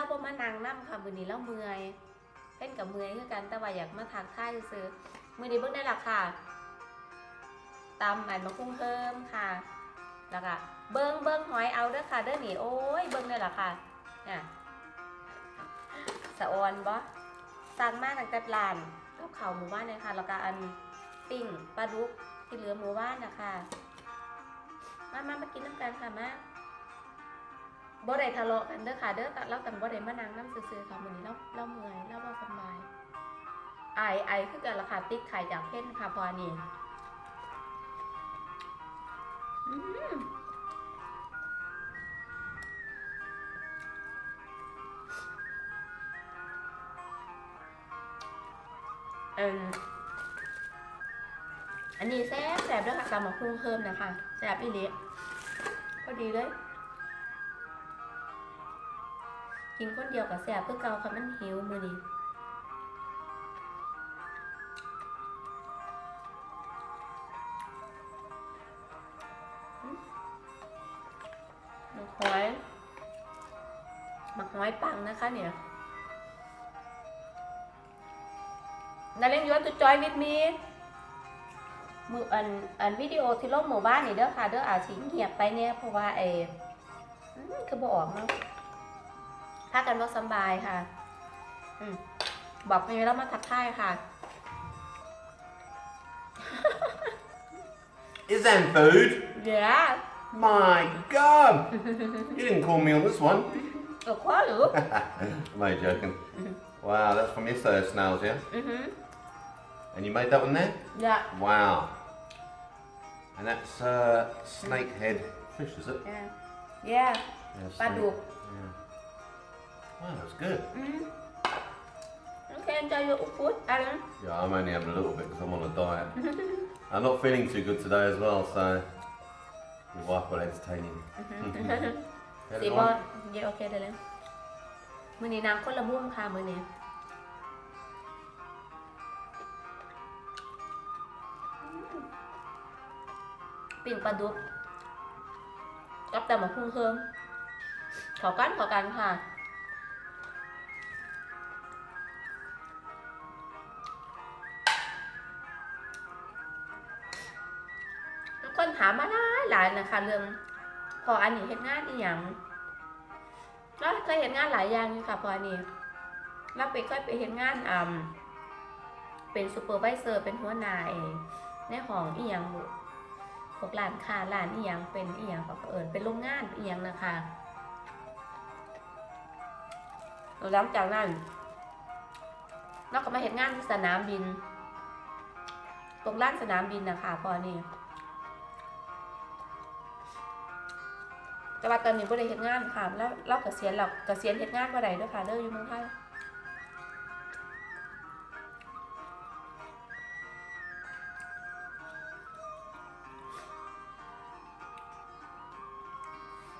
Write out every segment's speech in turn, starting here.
มือนี้แล้วเมื่อยเพ่นกับเมื่อยคือกันแต่ว่าอยากมาทักทายซื้อมือนี้เบิ่งได้ละค่ะตำอันมะคุ้งเพิ่มค่ะ แล้วก็เบิ้งเบิ้งหอยเอาเด้อค่ะเด้อนี่โอ้ยเบิ้งได้ละค่ะน่ะสะออนบ่สั่งมาตั้งแต่ร้านกับข้าหมู่บ้านเลยค่ะแล้วก็อันปิ้งปลาดุกที่เหลือหมู่บ้านนะคะมามามากินน้ำกันค่ะมา บ่ได้ทะเลาะกันเด้อค่ะเด้อแต่เราแต่บ่ได้มานั่งน้ำซื่อๆค่ะมื้อนี้เราเราเมื่อยเราบ่สบายไอไอคือกันละค่ะติดไข่จากเพ่นค่ะพอนนี้อืมเอิ่อันนี้แซ่บแซ่บด้วยค่ะตำหมกคุ้งเพิ่มนะคะแซ่บอีหลีพอดีเลย กินคนเดียวกับแซ่บเพื่อเกาค่ะมันหิวมือนี้มหมักหอยหมักหอยปังนะคะเนี่ยนาเล่นย้อนจุดจอยวิดมีมืออันอันวิดีโอที่ลงหมู่บ้านนี่เด้อค่ะ เด้ออาจสิเงียบไปเนี่ยเพราะว่าไอ้อืมคือบ่ออกเนาะ ถ้ากันว่าสำบายค่ะ อืมบอกไปแล้วมาทักทายค่ะ Is that food? เดี๋ยว My God! You didn't call me on this one. เออข้อหรือ Am I joking? Wow, that's from yesterday, snails, yeah? อือหือ And you made that one there? เดี๋ยว Wow. And that's uh, snakehead fish, is it? เย้เย้ Yeah, ปลา snake- ดุก Yeah. Wow, that's good. อืมโอเค enjoy your food อะไรนะ Yeah, I'm only having a little bit because I'm on a diet. I'm not feeling too good today as well, so your wife will entertain you. Get สี it บอ on? เยโอเคเดี๋ยวเลยมือนี้นางคนละมุมค่ะมือนี้ ปิ่นปลาดุกกับแต่หมาคุ้งเคิมขอกันขอกันค่ะายหลยนะคะ เรื่องพออันนี้เห็นงานอีหยังแล้วเคยเห็นงานหลายอย่างอยู่ค่ะพออันนี้แล้วไปเคยไปเห็นงานอ่าเป็นซูเปอร์ไวิเซอร์เป็นหัวหน้าเองในห้องอีหยังบุพวกร้านค้าร้านอีหยังเป็นอีหยังก็เอิญเป็นโรงงานอีหยังนะคะหลังจากนั้นเราก็มาเห็นงานที่สนามบิน ตรงร้านสนามบินนะคะพออัน แต่ว่าตอนนี้บ่ได้เฮ็ดงานค่ะแล้วเราเกษียณแล้วเกษียณเฮ็ดงานบ่ได้เด้วยค่ะเด้ออยู่เมืองไทย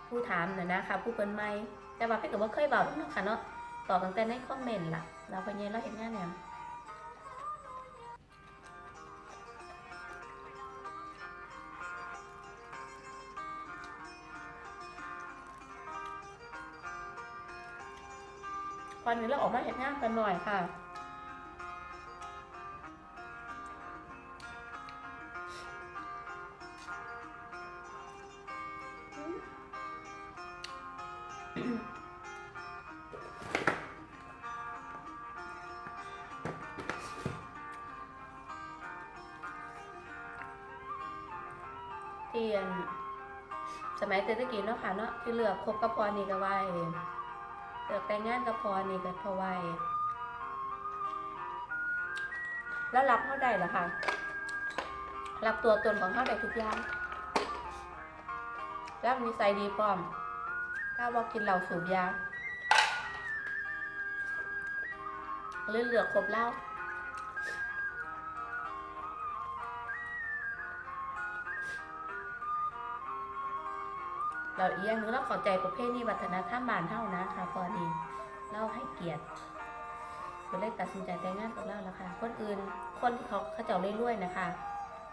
ผู้ถามน่ะนะคะผู้เปิ้นใหม่แต่ว่าเพิ่นก็บ่เคยเว้าเนาะค่ะเนาะตอบตั้งแต่ในคอมเมนต์ล่ะแล้วเพิ่นยังเราเฮ็ดงานหยัง ตอนนี้เราออกมาเฮ็ดงานกันหน่อยค่ะเรียนสมัยเศรษฐกิจเนาะค่ะเนาะที่เลือคบกับพอนี่ก็ไหวเอก แต่งงานกับพอนี่ก็พอไหวแล้วรับเขาได้เหรอคะรับตัวตนของเขาได้ทุกอย่างแล้วนิสัยดีพร้อม ถ้าว่ากินเหล้าสูบยาหรือเลือกคบแล้ว เราอีกอย่างหนึงเราเข้าใจประเพณีวัฒนธรรมบ้านเฮานะค่ะพอดีเราให้เกียรติก็เลยตัดสินใจแต่งงานกับเราแล้วค่ะ คนอื่นคนที่เขาเขาเจ้ารวยๆนะคะ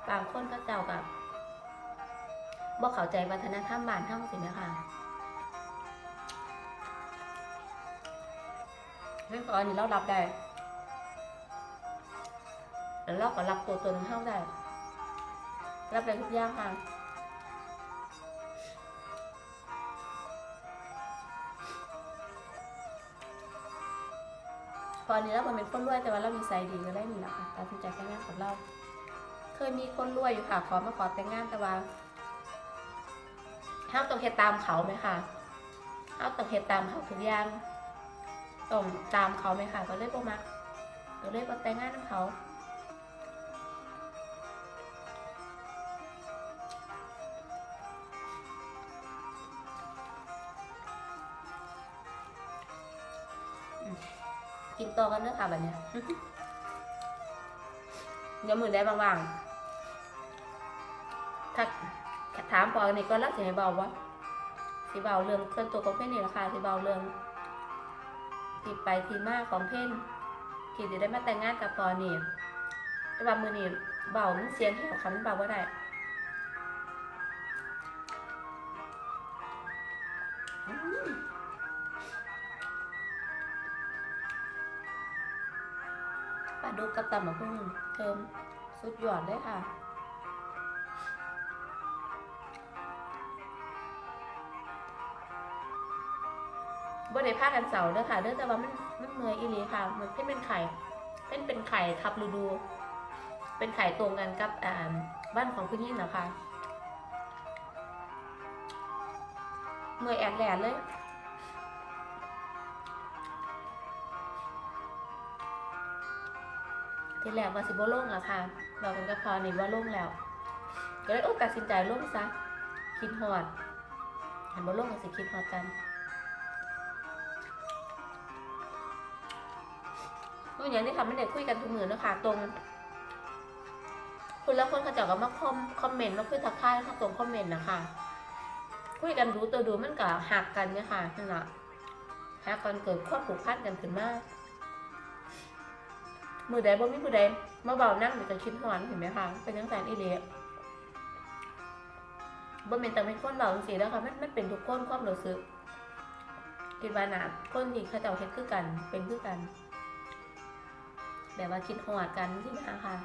บางคนเขาเจ้ากับบ่เข้าใจวัฒนธรรมบ้านเฮาสิแม่ค่ะนั่นตอนนี้เรารับได้แล้วเราก็รับตัวตนเข้าได้รับได้ทุกอย่างค่ะ ตอนนี้เราเป็นคนรวยแต่ว่าเรามีไซดีก็ได้นี่แหละค่ะตัดสินใจแต่งงานกับเรา เคยมีคนรวยอยู่ค่ะขอมาขอแต่งงานแต่ว่าเฮาต้องเฮ็ดตามเขาไหมค่ะเฮาต้องเฮ็ดตามเขาทุกอย่างต้องตามเขาไหมค่ะก็เลยบ่มักก็เลยบ่แต่งงานกับเขา กินต่อกันเนื้อะค่ะแบบเนี้ยเดี๋ยวมือได้บางๆถ้าถามพอนี่ก็รักสิให้เบาว่าสิเบาเรื่องเคลื่อนตัวของเพ่นนี่แหละค่ะสิเบาเรื่องที่ไปที่มาของเพ่นที่จะได้มาแต่งงานกับพอนี่แต่ว่ามือนี่เบามันเสียงแหบค่ะมันเบาว่าได้อื ดุกกับตำมะพุ่งเทิมสุดยอดเลยค่ะบ่ได้พากันเสาเด้อค่ะเด้อแต่ว่ามันมันเมื่อยอีหลีค่ะ มันเป็นเป็นไข่เป็นเป็นไข่ทับฤดู เป็นไข่ตรงกันกับอ่าบ้านของพี่นี่นะคะเมื่อยแอดแหลนเลย ที่แรกว่าสิบ่ลงแล้วค่ะเรากันก็พอนี่ว่าลงแล้ว ก็เลยโอ้ตัดสินใจลงซะคิดฮอดเห็นบ่ลงก็สิคิดฮอดกันก็อย่างนี้ค่ะไม่ได้คุยกันทุกมือเนาะคะตรงคุณแล้วคนเขาเจะก็มาคอมคอมเมนต์มาคุยทักทายข้างตรงคอมเมนต์นะคะคุยกันดูตัวดูมันก็หักกันเนี่ยค่ะนั่นแหละหักกันเกิดความผูกพันกันขึ้นมาก มือใดบ่มีมือใดมาเบานั่งเดี๋ยวจะคิดหอนเห็นไหมคะเป็นยังแสนอีเลียบ่เป็นแต่เป็นคนเบาจังซี่แล้วค่ะมันมันเป็นทุกคนความรู้สึกคิดว่าน่ะคนที่เขาเจ้าเฮ็ดคือกัน เป็นคือกันแบบว่าคิดหอดกันที่นะค่ะ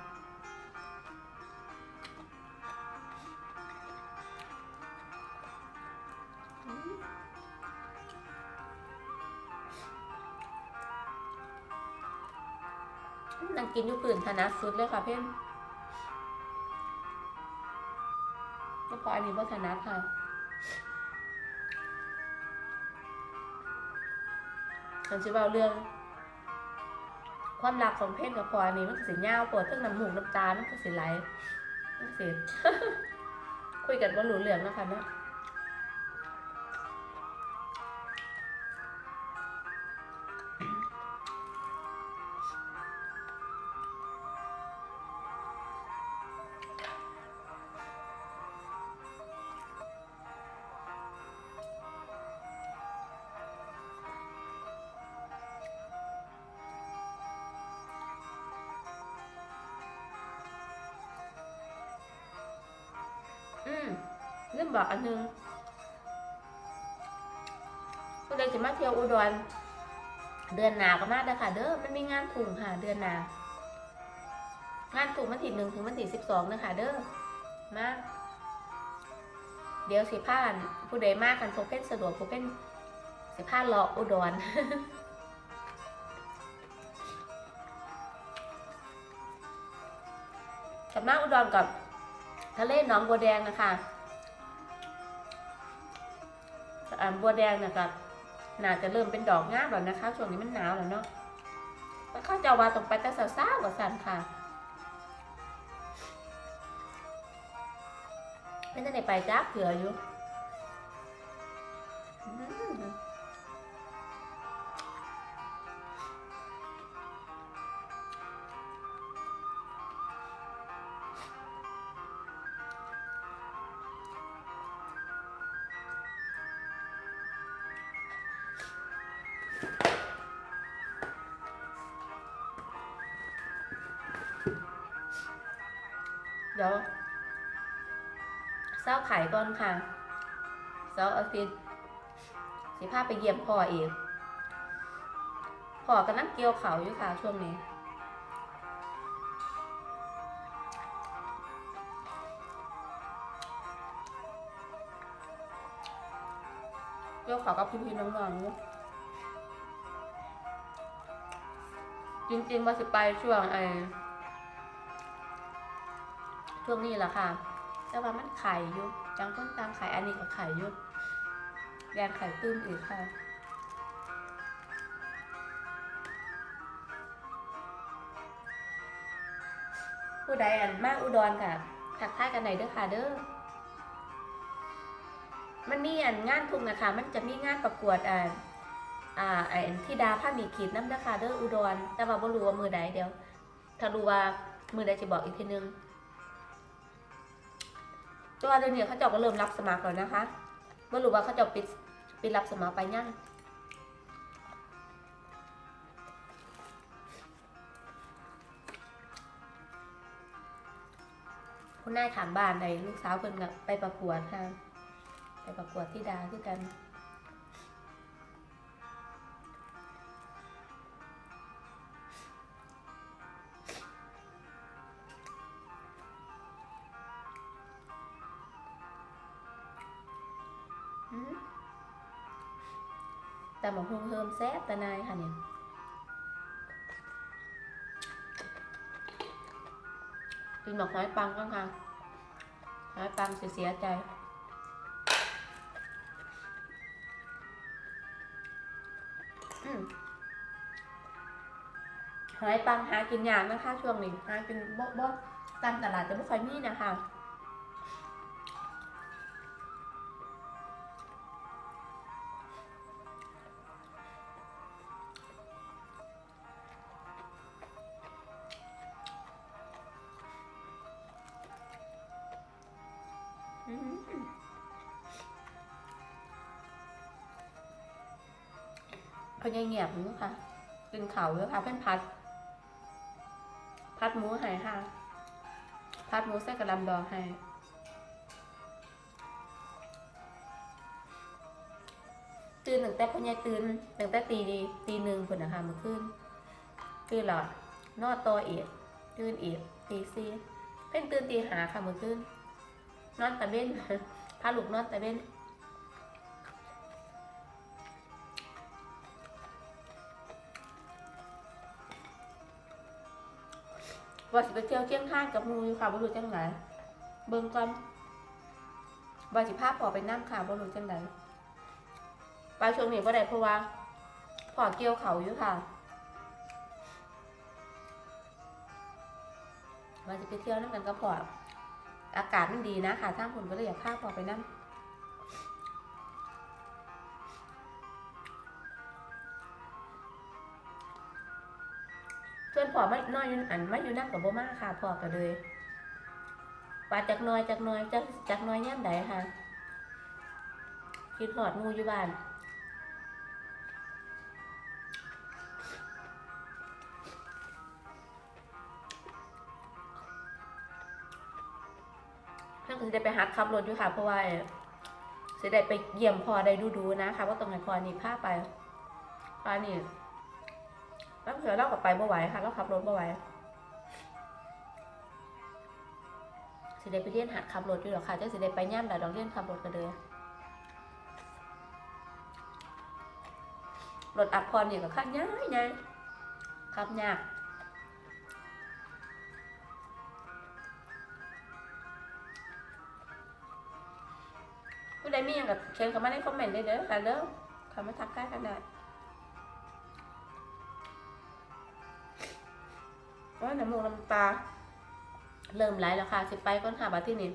นั่งกินอยู่ปืนธนัดสุดเลยค่ะเพ่นก็พออันนี้ว่าธนัดค่ะฉันจะเบาเรื่อง ความรักของเพ่นกับพออันนี้มันก็สิยาวปวดทั้งน้ำหูน้ำตา มันก็สิไหลมันก็สิคุยกันว่ารู้เรื่องนะคะเนาะ เรื่องบอกอันหนึงก็เลยจะมาเที่ยวอุดร เดือนหนาก็มาเด้ค่ะ เด้อมันมีงานถุงค่ะ เดือนหนางานถุงมันที่หนึ่งถึงมันที่สิบสองนะคะเด้อมาเดี๋ยวสิพานผู้ใดมากกันพวกเป็นสะดวกพวกเป็นสิพานรออุดรกับมาอุดรกับทะเลหนองบัวแดงนะคะ อ่าบัวแดงนะครับน่าจะเริ่มเป็นดอกงามแล้วนะคะ ช่วงนี้มันหนาวแล้วเนาะแล้วข้าเจะวาตรงไปแต่สาวๆกว่าสันค่ะไม่ได้ไปจ้าเผื่ออยู่ เดี๋ยวเศร้าขายก่อนค่ะเศร้าร์อาทิตย์สิพาไปเยี่ยมพ่อเองพ่อกำลังเกี่ยวเขาอยู่ค่ะช่วงนี้เกี่ยวเขากับพี่ๆน้องๆอยู่จริงๆว่าสิไปช่วงไอ ช่วงนี้แหละค่ะ แต่ว่ามันไข่อยู่จังต้นตามไข่อันนี้ก็ไข่อยู่แดงไข่ตื้มอีกค่ะผู้ใดอันมากอุดรค่ะทักทายกันไหนเด้อค่ะเด้อ มันมีอันงานทุ่งนะคะ มันจะมีงานประกวดอ่าอ่าไอ้อันที่ดาผ้ามีขีดน้ำนะคะเด้ออุดร แต่ว่าบ่รู้ว่ามือใดเดี๋ยว ถ้ารู้ว่ามือใดจะบอกอีกทีนึง ตัวเดี๋ยวนี้เขาเจ้าก็เริ่มรับสมัครแล้วนะคะบ่รู้ว่าเขาเจ้าปิดปิดรับสมัครไปยังคุณนายถามบ้านในลูกสาวเพิ่นก็ไปประกวดค่ะไปประกวดที่ดาคือกัน แต่หมกฮุงเฮิมแซ่บแต่นายค่ะเนี่ยกินหมกหอยปังกันค่ะหอยปังเสียใจหอยปังหากินยากนะคะ ช่วงนี้หากินบ่บ่ตามตลาดจะไม่ค่อยมีนะคะ ยายเงียบหมูค่ะกินเขาวเยอะค่ะเพื่อนพัด พัดหมูให้ค่ะ พัดหมูใส่กระลำดองให้ตื่นตั้งแต่พญายตื่นตั้งแต่ตีดีตีหนึ่งคนนะคะเมื่อคืนตื่นหรอนอดตัวเอีกตื่นเอีกตีสี่เพิ่งตื่นตีหาค่ะเมื่อคืนนอนตะเบ้นพาลูกนอนตะเบ้น ว่าสิไปเที่ยวเที่ยงข้างกับมูอยู่ค่ะบ่รู้จังไหนเบิ่งก่อนว่าสิพาพ่อไปนั่งค่ะบ่รู้จังไหนไปช่วงนี้บ่ได้เพราะว่าพอเกี่ยวเขาอยู่ค่ะว่าสิไปเที่ยวนั่งกันกับพ่ออากาศมันดีนะค่ะทางคนก็เลยอยากพาพอไปนั่ง ส่วนพ่อไม่น้อยอยู่อันไม่อยู่นั่งกับโบมาค่ะพ่อก็เลยปาจากน้อยจากน้อยจากจากน้อยย่ำใดค่ะคิดหอดหมูอยู่บ้านท่านก็จะได้ไปหัดขับรถอยู่ค่ะ เพราะว่าจะได้ไปเยี่ยมพอได้ดูดูๆนะคะว่าตรงไหนพอนี่พาไปพอนี่ แล้วเผื่อเรากับไปบ่ไหวค่ะเราขับรถบ่ไหวสิได้ไปเรียนหัดขับรถอยู่หรอกค่ะจะสิได้ไปย่ำแต่ลองเรียนขับรถกันเลยรถอัดพรนี่ก็ขับง่ายนะขับยากผู้ใดมีอย่างกับเชิญเข้ามาในคอมเมนต์ได้เด้อค่ะเด้อเข้ามาทักทายกันได้ ว่าน้ำมูกน้ำตา เริ่มไหลแล้วค่ะ สิไปก้นหาบาที่นี่